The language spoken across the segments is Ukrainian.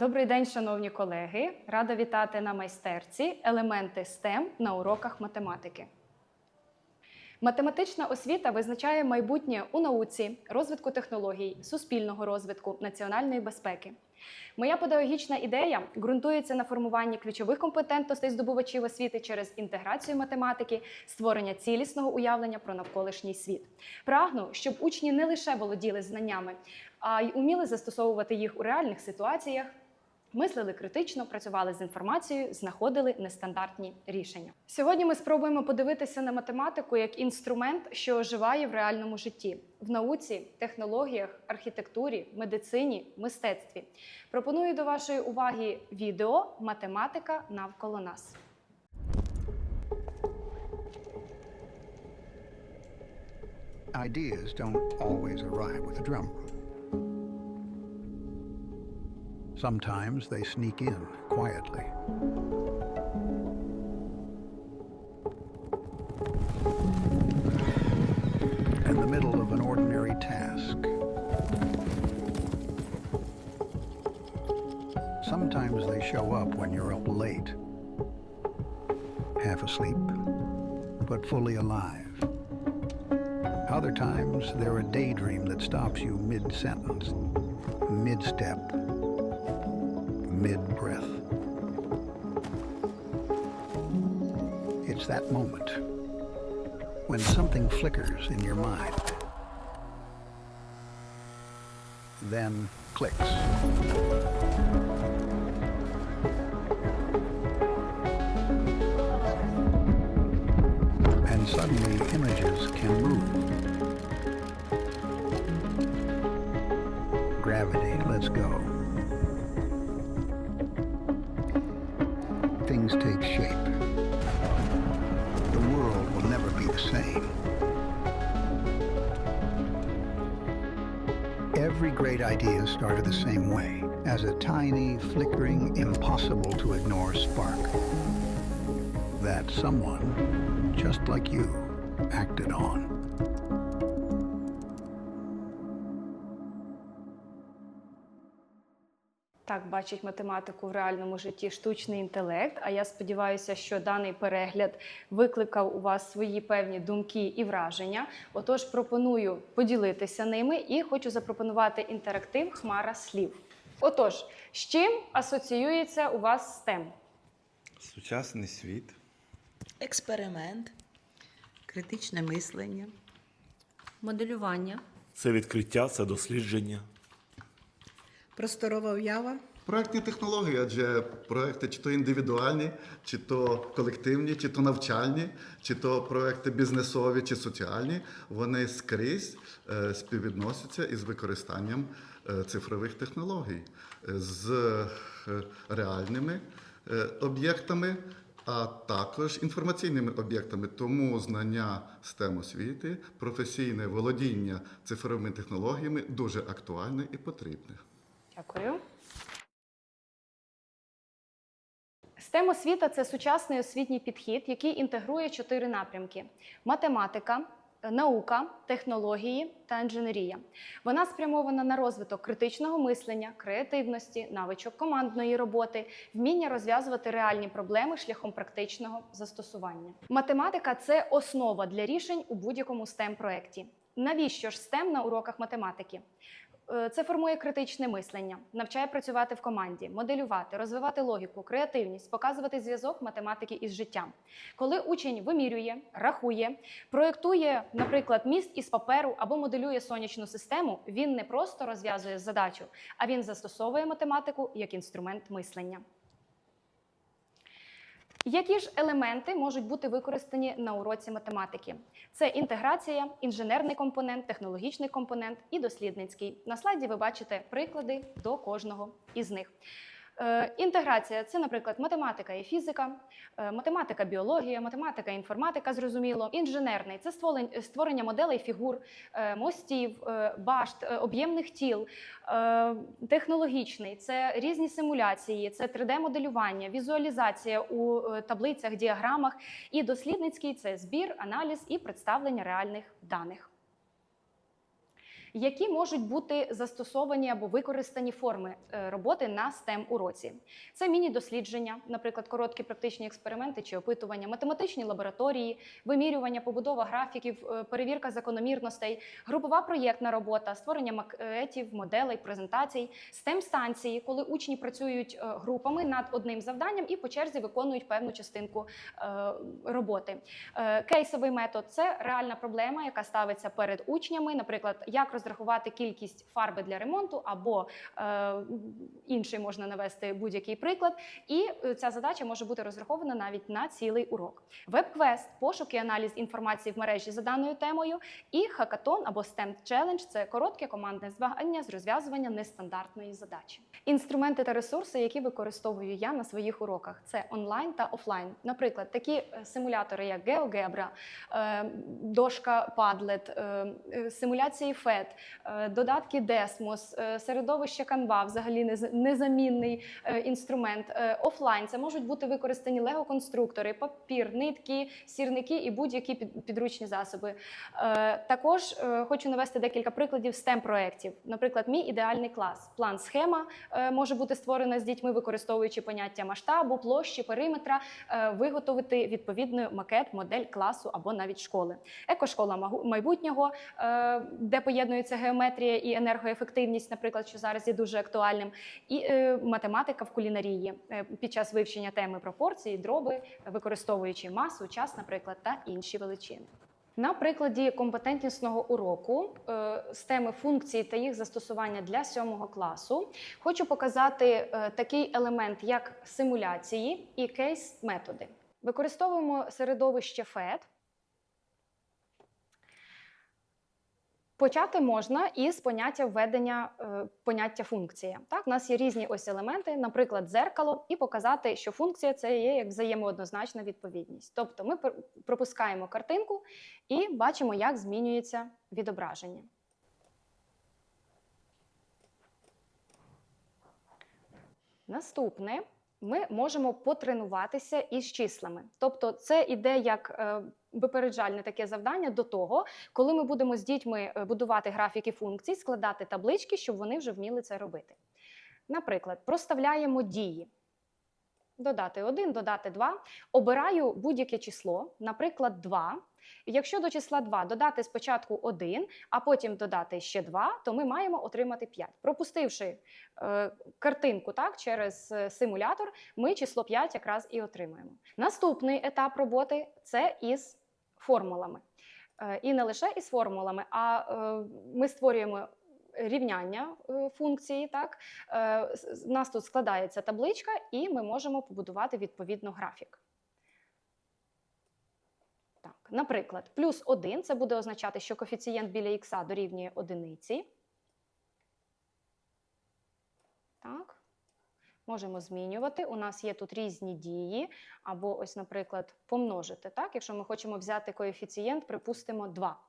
Добрий день, шановні колеги! Рада вітати на майстерці елементи STEM на уроках математики. Математична освіта визначає майбутнє у науці, розвитку технологій, суспільного розвитку, національної безпеки. Моя педагогічна ідея ґрунтується на формуванні ключових компетентностей здобувачів освіти через інтеграцію математики, створення цілісного уявлення про навколишній світ. Прагну, щоб учні не лише володіли знаннями, а й уміли застосовувати їх у реальних ситуаціях, мислили критично, працювали з інформацією, знаходили нестандартні рішення. Сьогодні ми спробуємо подивитися на математику як інструмент, що оживає в реальному житті, в науці, технологіях, архітектурі, медицині, мистецтві. Пропоную до вашої уваги відео Математика навколо нас. Ideas don't always arrive with a drum. Sometimes they sneak in quietly. In the middle of an ordinary task. Sometimes they show up when you're up late, half asleep, but fully alive. Other times, they're a daydream that stops you mid sentence, mid step, mid breath. It's that moment when something flickers in your mind, then clicks. And suddenly, images can move. Gravity, let's go. Same. Every great idea started the same way, as a tiny, flickering, impossible to ignore spark. That someone, just like you, acted on. Так бачить математику в реальному житті штучний інтелект. А я сподіваюся, що даний перегляд викликав у вас свої певні думки і враження. Отож, пропоную поділитися ними і хочу запропонувати інтерактив Хмара слів. Отож, з чим асоціюється у вас STEM? Сучасний світ. Експеримент, критичне мислення, Моделювання, Це відкриття, це дослідження. Просторова уява, Проектні технології, адже проекти чи то індивідуальні, чи то колективні, чи то навчальні, чи то проекти бізнесові чи соціальні, вони скрізь е, співвідносяться із використанням е, цифрових технологій, е, з реальними об'єктами, а також інформаційними об'єктами. Тому знання STEM освіти, професійне володіння цифровими технологіями дуже актуальне і потрібне. Дякую. STEM освіта це сучасний освітній підхід, який інтегрує чотири напрямки: математика, наука, технології та інженерія. Вона спрямована на розвиток критичного мислення, креативності, навичок командної роботи, вміння розв'язувати реальні проблеми шляхом практичного застосування. Математика це основа для рішень у будь-якому STEM проєкті. Навіщо ж STEM на уроках математики? Е, Це формує критичне мислення, навчає працювати в команді, моделювати, розвивати логіку, креативність, показувати зв'язок математики із життям. Коли учень вимірює, рахує, проєктує, наприклад, міст із паперу або моделює сонячну систему, він не просто розв'язує задачу, а він застосовує математику як інструмент мислення. Які ж елементи можуть бути використані на уроці математики? Це інтеграція, інженерний компонент, технологічний компонент і дослідницький. На слайді ви бачите приклади до кожного із них. Е, Інтеграція це, наприклад, математика і фізика, е, математика, біологія, математика, інформатика, зрозуміло. Інженерний це створення моделей фігур, е, мостів, башт, об'ємних тіл. Технологічний це різні симуляції, це 3D-моделювання, візуалізація у таблицях, діаграмах. І дослідницький це збір, аналіз і представлення реальних даних. Які можуть бути застосовані або використані форми е, роботи на STEM уроці? Це міні-дослідження, наприклад, короткі практичні експерименти чи опитування, математичні лабораторії, вимірювання, побудова графіків, е, перевірка закономірностей, групова проєктна робота, створення макетів, моделей, презентацій, stem станції, коли учні працюють е, групами над одним завданням і по черзі виконують певну частинку роботи. Кейсовий метод це реальна проблема, яка ставиться перед учнями, наприклад, як розрахувати кількість фарби для ремонту, або е, інший можна навести будь-який приклад. І е, ця задача може бути розрахована навіть на цілий урок. Веб-квест, пошук і аналіз інформації в мережі за даною темою, і хакатон або STEM Challenge – це коротке командне змагання з розв'язування нестандартної задачі. Інструменти та ресурси, які використовую я на своїх уроках, це онлайн та офлайн. Наприклад, такі е, симулятори, як GeoGebra, е, дошка Padlet, симуляції FET, е, додатки е, середовище Canva, взагалі незамінний е, інструмент. Е, Офлайн це можуть бути використані лего-конструктори, папір, нитки, сірники і будь-які підручні засоби. Також хочу навести декілька прикладів stem проєктів. Наприклад, мій ідеальний клас. План схема може бути створена з дітьми, використовуючи поняття масштабу, площі, периметра, виготовити відповідний макет, модель класу або навіть школи. Екошкола майбутнього, де поєднується геометрія і енергоефективність, наприклад, що зараз є дуже актуальним, і е, математика в кулінарії е, під час вивчення теми пропорції, дроби, використовуючи масу, час, наприклад, та інші величини. На прикладі компетентнісного уроку е, з теми функції та їх застосування для сьомого класу хочу показати такий елемент, як симуляції і кейс-методи. Використовуємо середовище FET. Почати можна із поняття введення е, поняття функція. Так, у нас є різні ось елементи, наприклад, дзеркало, і показати, що функція це є як взаємооднозначна відповідність. Тобто ми пропускаємо картинку і бачимо, як змінюється відображення. Наступне ми можемо потренуватися із числами. Тобто, це іде як е, випереджальне таке завдання до того, коли ми будемо з дітьми е, будувати графіки функцій, складати таблички, щоб вони вже вміли це робити. Наприклад, проставляємо дії. Додати 1, додати 2. Обираю будь-яке число, наприклад, 2. Якщо до числа 2 додати спочатку 1, а потім додати ще 2, то ми маємо отримати 5. Пропустивши е, картинку так, через е, симулятор, ми число 5 якраз і отримаємо. Наступний етап роботи це із формулами. Е, І не лише із формулами, а е, ми створюємо рівняння е, функції. Так? У нас тут складається табличка, і ми можемо побудувати відповідно графік. Так, наприклад, плюс 1 це буде означати, що коефіцієнт біля х дорівнює одиниці. Так. Можемо змінювати. У нас є тут різні дії, або ось, наприклад, помножити. Так? Якщо ми хочемо взяти коефіцієнт, припустимо 2.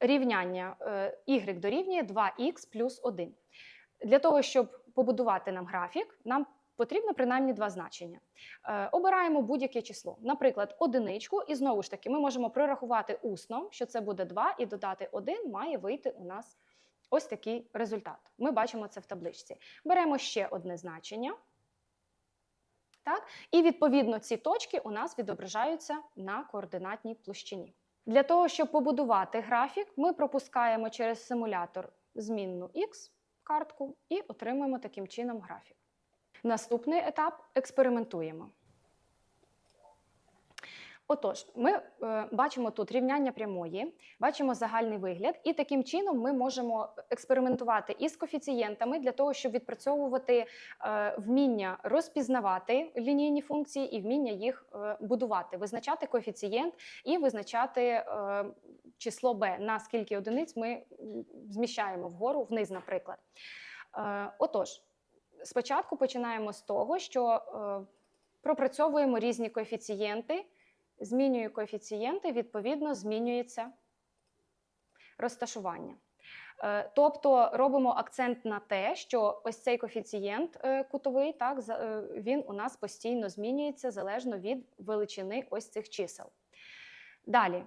Рівняння е, y дорівнює 2х плюс 1. Для того, щоб побудувати нам графік, нам потрібно принаймні два значення. Е, Обираємо будь-яке число, наприклад, одиничку, і знову ж таки ми можемо прорахувати усно, що це буде 2, і додати 1 має вийти у нас ось такий результат. Ми бачимо це в табличці. Беремо ще одне значення. Так? І відповідно ці точки у нас відображаються на координатній площині. Для того, щоб побудувати графік, ми пропускаємо через симулятор змінну X картку і отримуємо таким чином графік. Наступний етап експериментуємо. Отож, ми е, бачимо тут рівняння прямої, бачимо загальний вигляд, і таким чином ми можемо експериментувати із коефіцієнтами для того, щоб відпрацьовувати е, вміння розпізнавати лінійні функції і вміння їх е, будувати, визначати коефіцієнт і визначати е, число b, на скільки одиниць ми зміщаємо вгору, вниз, наприклад. Е, Отож, спочатку починаємо з того, що е, пропрацьовуємо різні коефіцієнти. Змінюю коефіцієнти, відповідно, змінюється розташування. Е, Тобто робимо акцент на те, що ось цей коефіцієнт е, кутовий, так, е, він у нас постійно змінюється залежно від величини ось цих чисел. Далі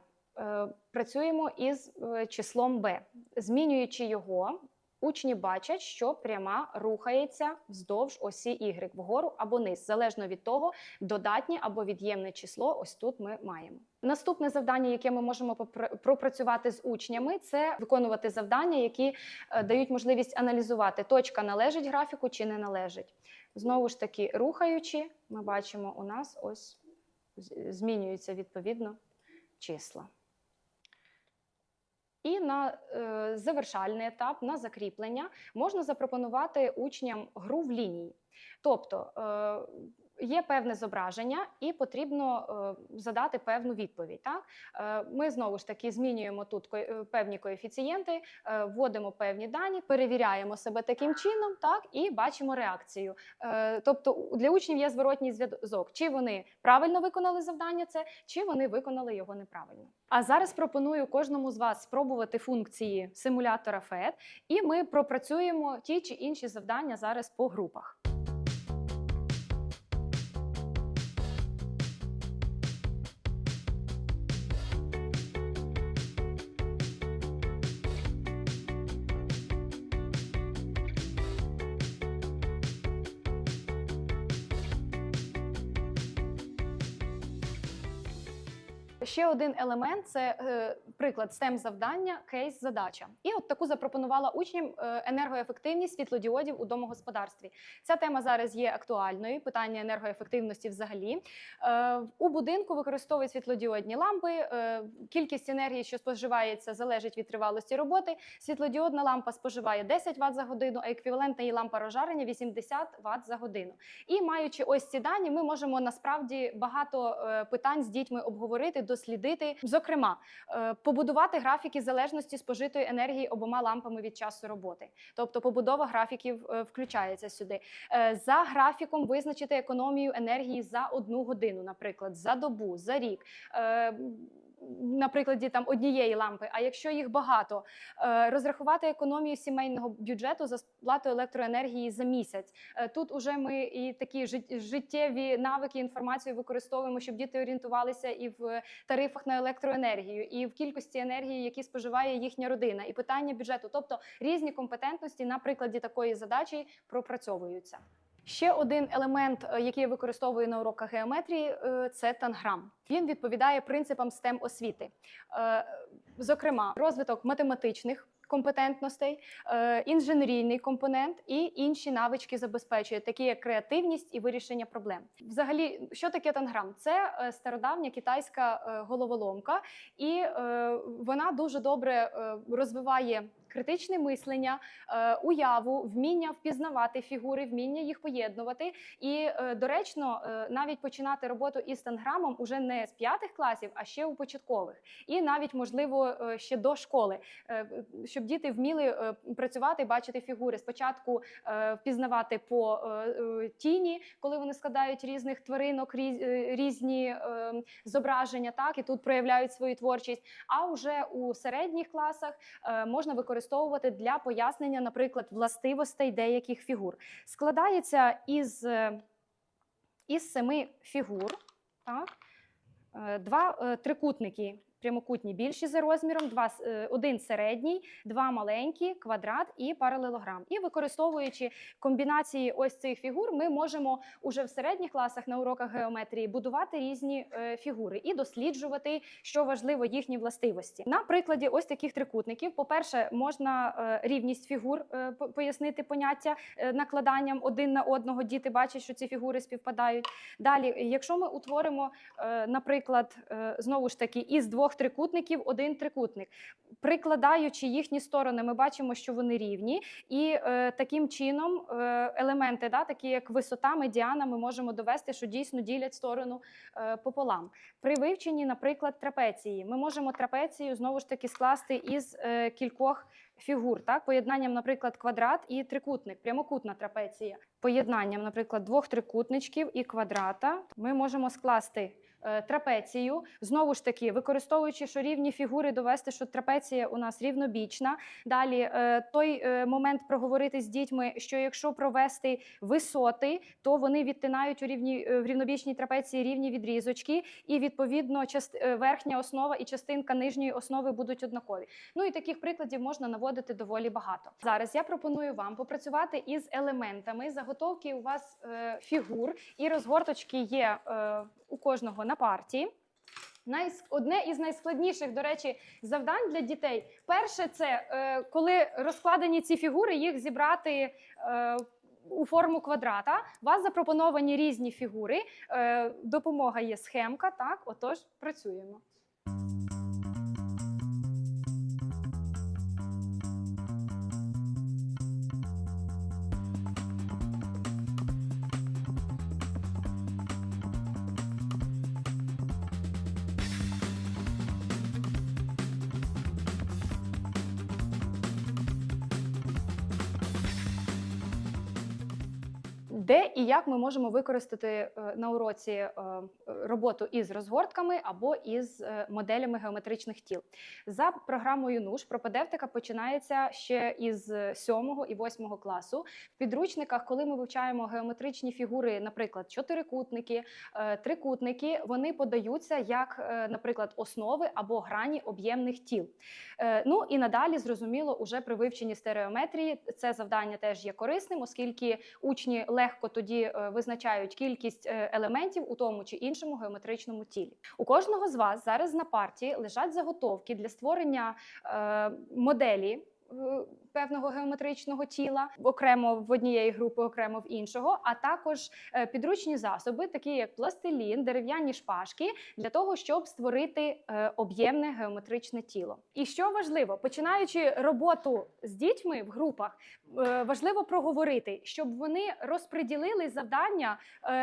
працюємо із числом b. Змінюючи його, учні бачать, що пряма рухається вздовж осі y вгору або низ, залежно від того, додатнє або від'ємне число. Ось тут ми маємо. Наступне завдання, яке ми можемо пропрацювати з учнями, це виконувати завдання, які е, дають можливість аналізувати, точка належить графіку чи не належить. Знову ж таки, рухаючи, ми бачимо, у нас ось змінюються відповідно числа. І на е, завершальний етап, на закріплення, можна запропонувати учням гру в лінії. Тобто е, є певне зображення, і потрібно е, задати певну відповідь. Так? Е, ми знову ж таки змінюємо тут е, певні коефіцієнти, вводимо певні дані, перевіряємо себе таким чином, так, і бачимо реакцію. Тобто для учнів є зворотній зв'язок, чи вони правильно виконали завдання, це, чи вони виконали його неправильно. А зараз пропоную кожному з вас спробувати функції симулятора FED, і ми пропрацюємо ті чи інші завдання зараз по групах. Ще один елемент це е, приклад stem завдання, кейс задача. І от таку запропонувала учням е, енергоефективність світлодіодів у домогосподарстві. Ця тема зараз є актуальною. Питання енергоефективності взагалі. Е, у будинку використовують світлодіодні лампи. Е, кількість енергії, що споживається, залежить від тривалості роботи. Світлодіодна лампа споживає 10 Вт за годину, а еквівалентна її лампа розжарення 80 Вт за годину. І маючи ось ці дані, ми можемо насправді багато питань з дітьми обговорити, дослідити. Зокрема, е, побудувати графіки залежності спожитої енергії обома лампами від часу роботи. Тобто побудова графіків е, включається сюди. Е, За графіком визначити економію енергії за одну годину, наприклад, за добу, за рік. На прикладі там однієї лампи, а якщо їх багато, е, розрахувати економію сімейного бюджету за сплату електроенергії за місяць. Е, Тут уже ми і такі жит- життєві навики, інформацію використовуємо, щоб діти орієнтувалися і в тарифах на електроенергію, і в кількості енергії, які споживає їхня родина, і питання бюджету. Тобто різні компетентності на прикладі такої задачі пропрацьовуються. Ще один елемент, е, який я використовую на уроках геометрії, е, це танграм. Він відповідає принципам STEM освіти. Е, Зокрема, розвиток математичних компетентностей, інженерійний компонент і інші навички забезпечує, такі як креативність і вирішення проблем. Взагалі, що таке танграм? Це стародавня китайська головоломка, і вона дуже добре розвиває. Критичне мислення, е, уяву, вміння впізнавати фігури, вміння їх поєднувати. І е, доречно е, навіть починати роботу із танграмом уже не з п'ятих класів, а ще у початкових, і навіть можливо ще до школи, щоб діти вміли працювати, бачити фігури. Спочатку впізнавати по тіні, коли вони складають різних тваринок, різні зображення, так і тут проявляють свою творчість. А вже у середніх класах можна використовувати для пояснення, наприклад, властивостей деяких фігур. Складається із, е, із семи фігур, так? Е, два е, трикутники. Прямокутні більші за розміром, два, е, один середній, два маленькі, квадрат і паралелограм. І використовуючи комбінації ось цих фігур, ми можемо уже в середніх класах на уроках геометрії будувати різні е, фігури і досліджувати, що важливо, їхні властивості. На прикладі ось таких трикутників, по-перше, можна е, рівність фігур пояснити поняття накладанням один на одного. Діти бачать, що ці фігури співпадають. Далі, якщо ми утворимо, наприклад, знову ж таки, із двох трикутників один трикутник, прикладаючи їхні сторони, ми бачимо, що вони рівні, і е, таким чином е, елементи, да, такі як висота, медіана, ми можемо довести, що дійсно ділять сторону е, пополам. При вивченні, наприклад, трапеції, ми можемо трапецію знову ж таки скласти із е, кількох фігур, так, поєднанням, наприклад, квадрат і трикутник, прямокутна трапеція. Поєднанням, наприклад, двох трикутничків і квадрата ми можемо скласти трапецію. Знову ж таки, використовуючи що рівні фігури, довести, що трапеція у нас рівнобічна. Далі е, той е, момент проговорити з дітьми, що якщо провести висоти, то вони відтинають у рівні е, в рівнобічній трапеції рівні відрізочки, і відповідно част, е, верхня основа і частинка нижньої основи будуть однакові. Ну і таких прикладів можна наводити доволі багато. Зараз я пропоную вам попрацювати із елементами. Заготовки у вас е, фігур і розгорточки є е, у кожного на парті. Найс... Одне із найскладніших, до речі, завдань для дітей. Перше, це е, коли розкладені ці фігури, їх зібрати. Е, у форму квадрата вас запропоновані різні фігури. Е, допомога є схемка. Так, отож, працюємо. Де і як ми можемо використати е, на уроці е, роботу із розгортками або із е, моделями геометричних тіл. За програмою НУШ пропедевтика починається ще із 7 і 8 класу. В підручниках, коли ми вивчаємо геометричні фігури, наприклад, чотирикутники, е, трикутники, вони подаються як, е, наприклад, основи або грані об'ємних тіл. Ну і надалі, зрозуміло, уже при вивченні стереометрії це завдання теж є корисним, оскільки учні легко тоді визначають кількість елементів у тому чи іншому геометричному тілі. У кожного з вас зараз на парті лежать заготовки для створення е, моделі. Певного геометричного тіла окремо в однієї групи, окремо в іншого, а також е, підручні засоби, такі як пластилін, дерев'яні шпажки, для того, щоб створити е, об'ємне геометричне тіло. І що важливо, починаючи роботу з дітьми в групах, е, важливо проговорити, щоб вони розподілили завдання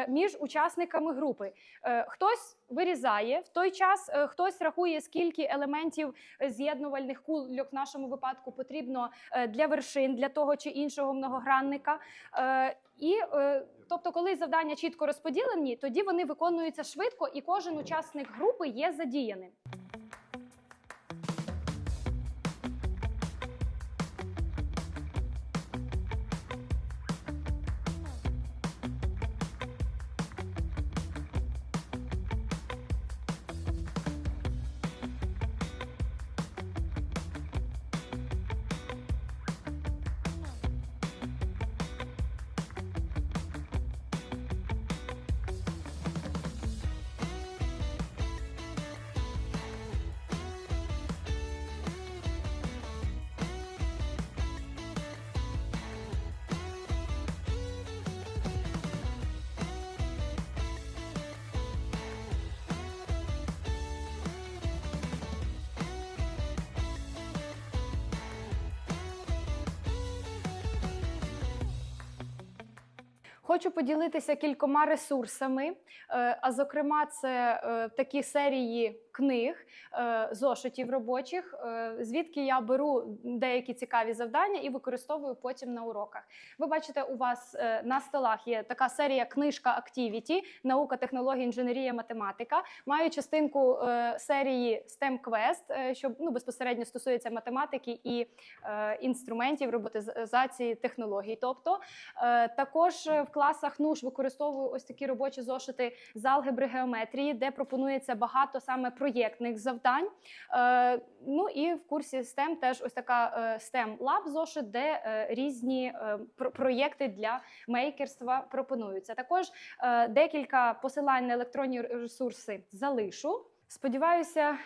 між учасниками групи. Хтось вирізає в той час, хтось рахує, скільки елементів з'єднувальних кульок в нашому випадку потрібно е, для вершин, для того чи іншого многогранника. Е, І е, тобто, коли завдання чітко розподілені, тоді вони виконуються швидко, і кожен учасник групи є задіяним. Хочу поділитися кількома ресурсами, е, а зокрема, це е, такі серії книг, е, зошитів робочих, е, звідки я беру деякі цікаві завдання і використовую потім на уроках. Ви бачите, у вас е, на столах є така серія книжка Activity, наука, технологія, інженерія, математика. Маю частинку серії STEM Quest, що ну, безпосередньо стосується математики і інструментів роботизації технологій. Тобто Також в класах НУШ використовую ось такі робочі зошити з алгебри геометрії, де пропонується багато саме проєктних завдань. Е, Ну і в курсі STEM теж ось така е, STEM Lab зошит, де е, різні про- проєкти для мейкерства пропонуються. Також декілька посилань на електронні ресурси залишу. Сподіваюся,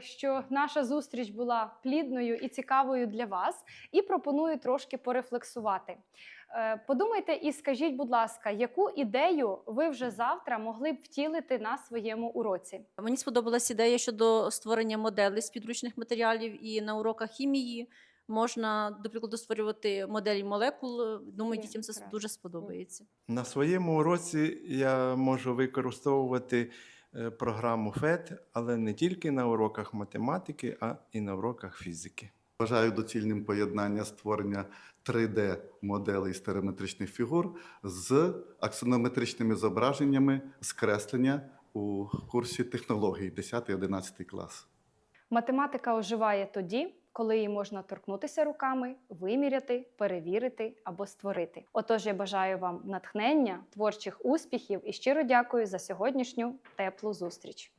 що наша зустріч була плідною і цікавою для вас, і пропоную трошки порефлексувати. Е, Подумайте і скажіть, будь ласка, яку ідею ви вже завтра могли б втілити на своєму уроці? Мені сподобалась ідея щодо створення моделей з підручних матеріалів, і на уроках хімії можна, до прикладу, створювати моделі молекул. Думаю, дітям це дуже сподобається. На своєму уроці я можу використовувати е, програму FET, але не тільки на уроках математики, а і на уроках фізики. Вважаю доцільним поєднання створення 3D-моделей стереометричних фігур з аксонометричними зображеннями скреслення у курсі технологій 10-11 клас. Математика оживає тоді, коли її можна торкнутися руками, виміряти, перевірити або створити. Отож, я бажаю вам натхнення, творчих успіхів і щиро дякую за сьогоднішню теплу зустріч.